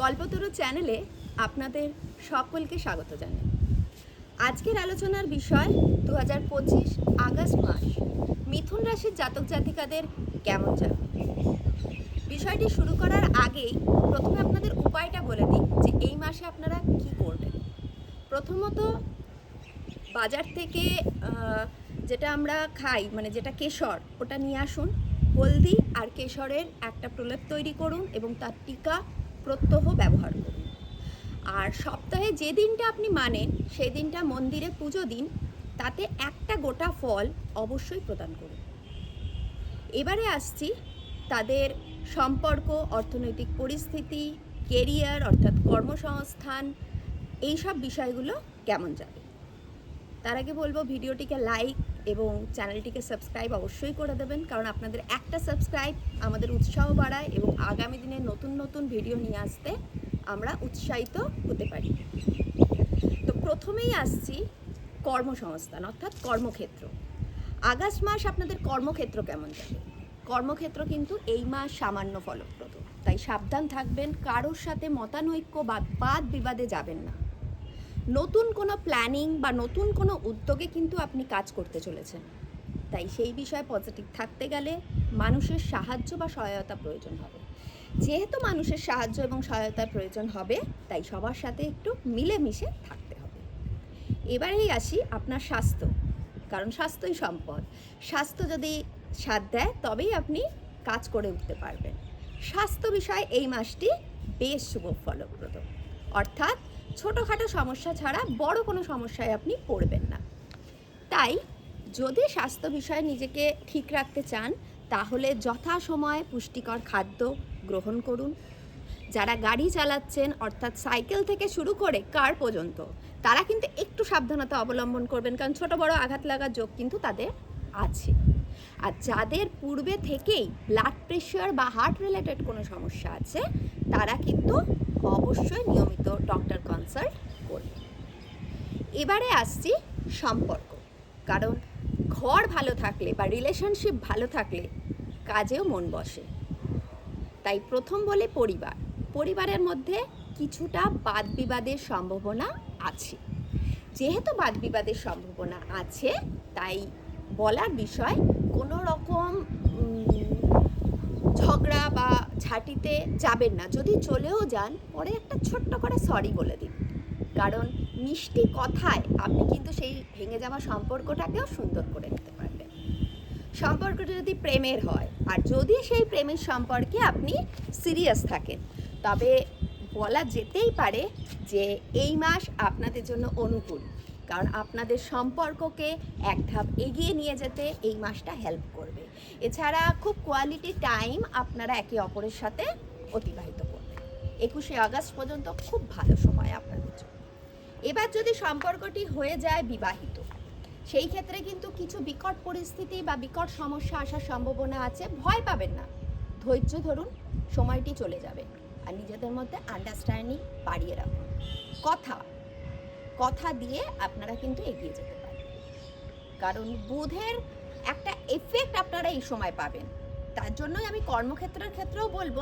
কল্পতরু চ্যানেলে আপনাদের সকলকে স্বাগত জানাই। আজকের আলোচনার বিষয় দু হাজার পঁচিশ আগস্ট মাস, মিথুন রাশির জাতক জাতিকাদের কেমন যাবে বিষয়টি শুরু করার আগেই প্রথমে আপনাদের উপায়টা বলে দিই যে এই মাসে আপনারা কি করবেন। প্রথমত বাজার থেকে যেটা আমরা খাই মানে যেটা কেশর, ওটা নিয়ে আসুন। হলদি আর কেশরের একটা প্রলেপ তৈরি করুন এবং তার টিকা প্রত্যহ ব্যবহার করুন। আর সপ্তাহে যে দিনটা আপনি মানেন সেই দিনটা মন্দিরে পুজো দিন, তাতে একটা গোটা ফল অবশ্যই প্রদান করুন। এবারে আসছি তাদের সম্পর্ক, অর্থনৈতিক পরিস্থিতি, কেরিয়ার অর্থাৎ কর্মসংস্থান এই সব বিষয়গুলো কেমন যাবে? তার আগে বলব, ভিডিওটিকে লাইক এবং চ্যানেলটিকে সাবস্ক্রাইব অবশ্যই করে দেবেন, কারণ আপনাদের একটা সাবস্ক্রাইব আমাদের উৎসাহ বাড়ায় এবং আগামী দিনে নতুন নতুন ভিডিও নিয়ে আসতে আমরা উৎসাহিত হতে পারি। তো প্রথমেই আসছি কর্মসংস্থান, অর্থাৎ কর্মক্ষেত্র। আগস্ট মাস আপনাদের কর্মক্ষেত্র কেমন যাবে? কর্মক্ষেত্র কিন্তু এই মাস সামান্য ফলপ্রদ, তাই সাবধান থাকবেন, কারোর সাথে মতানৈক্য বাদ বিবাদে যাবেন না। নতুন কোনো প্ল্যানিং বা নতুন কোনো উদ্যোগে কিন্তু আপনি কাজ করতে চলেছেন। তাই সেই বিষয়ে পজিটিভ থাকতে গেলে মানুষের সাহায্য বা সহায়তা প্রয়োজন হবে। যেহেতু মানুষের সাহায্য এবং সহায়তার প্রয়োজন হবে, তাই সবার সাথে একটু মিলেমিশে থাকতে হবে। এবারেই আসি আপনার স্বাস্থ্য, কারণ স্বাস্থ্যই সম্পদ। স্বাস্থ্য যদি সাথ দেয়, তবেই আপনি কাজ করে উঠতে পারবেন। স্বাস্থ্য বিষয়ে এই মাসটি বেশ শুভ, ফলপ্রদ। অর্থাৎ ছোটোখাটো সমস্যা ছাড়া বড় কোনো সমস্যায় আপনি পড়বেন না। তাই যদি স্বাস্থ্য বিষয়ে নিজেকে ঠিক রাখতে চান, তাহলে যথাসময়ে পুষ্টিকর খাদ্য গ্রহণ করুন। যারা গাড়ি চালাচ্ছেন, অর্থাৎ সাইকেল থেকে শুরু করে কার পর্যন্ত, তারা কিন্তু একটু সাবধানতা অবলম্বন করবেন, কারণ ছোট বড় আঘাত লাগার যোগ কিন্তু তাদের আছে। আর যাদের পূর্বে থেকেই ব্লাড প্রেশার বা হার্ট রিলেটেড কোনো সমস্যা আছে, তারা কিন্তু অবশ্যই নিয়মিত ডক্টর কনসাল্ট করবে। এবারে আসছি সম্পর্ক। কারণ ঘর ভালো থাকলে বা রিলেশনশিপ ভালো থাকলে কাজেও মন বসে। তাই প্রথম বলে পরিবার। পরিবারের মধ্যে কিছুটা বাদ বিবাদের সম্ভাবনা আছে। যেহেতু বাদ বিবাদের সম্ভাবনা আছে, তাই বলার বিষয় কোনো রকম ঝগড়া বা ঝাঁটিতে যাবেন না। যদি চলেও যান, পরে একটা ছোট্ট করে সরি বলে দিন। কারণ মিষ্টি কথায় আপনি কিন্তু সেই ভেঙে যাওয়া সম্পর্কটাকেও সুন্দর করে নিতে পারবেন। সম্পর্কটা যদি প্রেমের হয়, আর যদি সেই প্রেমের সম্পর্কে আপনি সিরিয়াস থাকেন, তবে বলা যেতেই পারে যে এই মাস আপনাদের জন্য অনুকূল। কারণ আপনাদের সম্পর্ককে এক ধাপ এগিয়ে নিয়ে যেতে এই মাসটা হেল্প করবে। এছাড়া খুব কোয়ালিটি টাইম আপনারা একে অপরের সাথে অতিবাহিত করবেন। একুশে আগস্ট পর্যন্ত খুব ভালো সময় আপনাদের জন্য। এবার যদি সম্পর্কটি হয়ে যায় বিবাহিত, সেই ক্ষেত্রে কিন্তু কিছু বিকট পরিস্থিতি বা বিকট সমস্যা আসার সম্ভাবনা আছে, ভয় পাবেন না। ধৈর্য ধরুন, সময়টি চলে যাবে। আর নিজেদের মধ্যে আন্ডারস্ট্যান্ডিং বাড়িয়ে রাখুন। কথা কথা দিয়ে আপনারা কিন্তু এগিয়ে যেতে পারেন। কারণ বুধের একটা এফেক্ট আপনারা এই সময় পাবেন। তার জন্যই আমি কর্মক্ষেত্রের ক্ষেত্রেও বলব,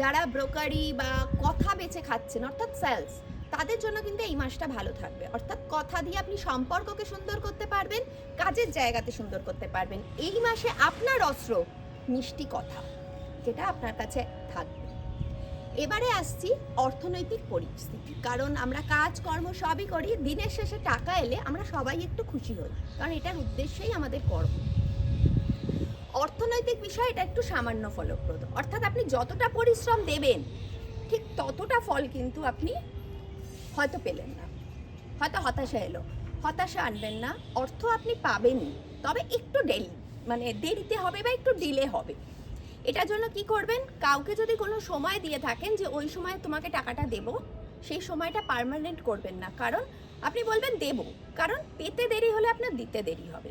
যারা ব্রোকারি বা কথা বেচে খাচ্ছেন, অর্থাৎ সেলস তাদের জন্য কিন্তু এই মাসটা ভালো থাকবে। অর্থাৎ কথা দিয়ে আপনি সম্পর্ককে সুন্দর করতে পারবেন, কাজের জায়গাতে সুন্দর করতে পারবেন। এই মাসে আপনার অস্ত্র, মিষ্টি কথা, যেটা আপনার কাছে থাকবে। এবারে আসছি অর্থনৈতিক পরিস্থিতি। কারণ আমরা কাজ কর্ম সবই করি, দিনের শেষে টাকা এলে আমরা সবাই একটু খুশি হই, কারণ এটার উদ্দেশ্যই আমাদের কর্ম। অর্থনৈতিক বিষয় এটা একটু সামান্য ফলপ্রদ। অর্থাৎ আপনি যতটা পরিশ্রম দেবেন, ঠিক ততটা ফল কিন্তু আপনি হয়তো পেলেন না। হয়তো হতাশা এলো, হতাশা আনবেন না, অর্থ আপনি পাবেনই, তবে একটু ডেলি মানে দেরিতে হবে বা একটু ডিলে হবে। এটার জন্য কি করবেন? কাউকে যদি কোনো সময় দিয়ে থাকেন যে ওই সময় তোমাকে টাকাটা দেব, সেই সময়টা পার্মানেন্ট করবেন না। কারণ আপনি বলবেন দেব, কারণ পেতে দেরি হলে আপনার দিতে দেরি হবে।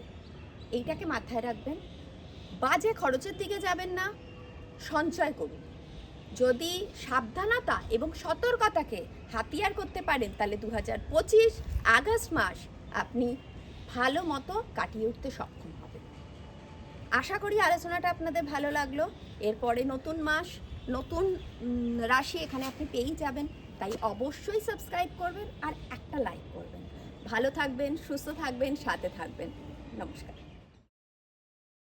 এইটাকে মাথায় রাখবেন। বাজে খরচের দিকে যাবেন না। সঞ্চয় করুন। যদি সাবধানতা এবং সতর্কতাকে হাতিয়ার করতে পারেন, তাহলে দু হাজার পঁচিশ আগস্ট মাস আপনি ভালো মতো কাটিয়ে উঠতে সক্ষম হবেন। আশা করি আলোচনাটা আপনাদের ভালো লাগল। এরপরে নতুন মাস, নতুন রাশি এখানে আপনি পেয়েই যাবেন। তাই অবশ্যই সাবস্ক্রাইব করবেন আর একটা লাইক করবেন। ভালো থাকবেন, সুস্থ থাকবেন, সাথে থাকবেন। নমস্কার।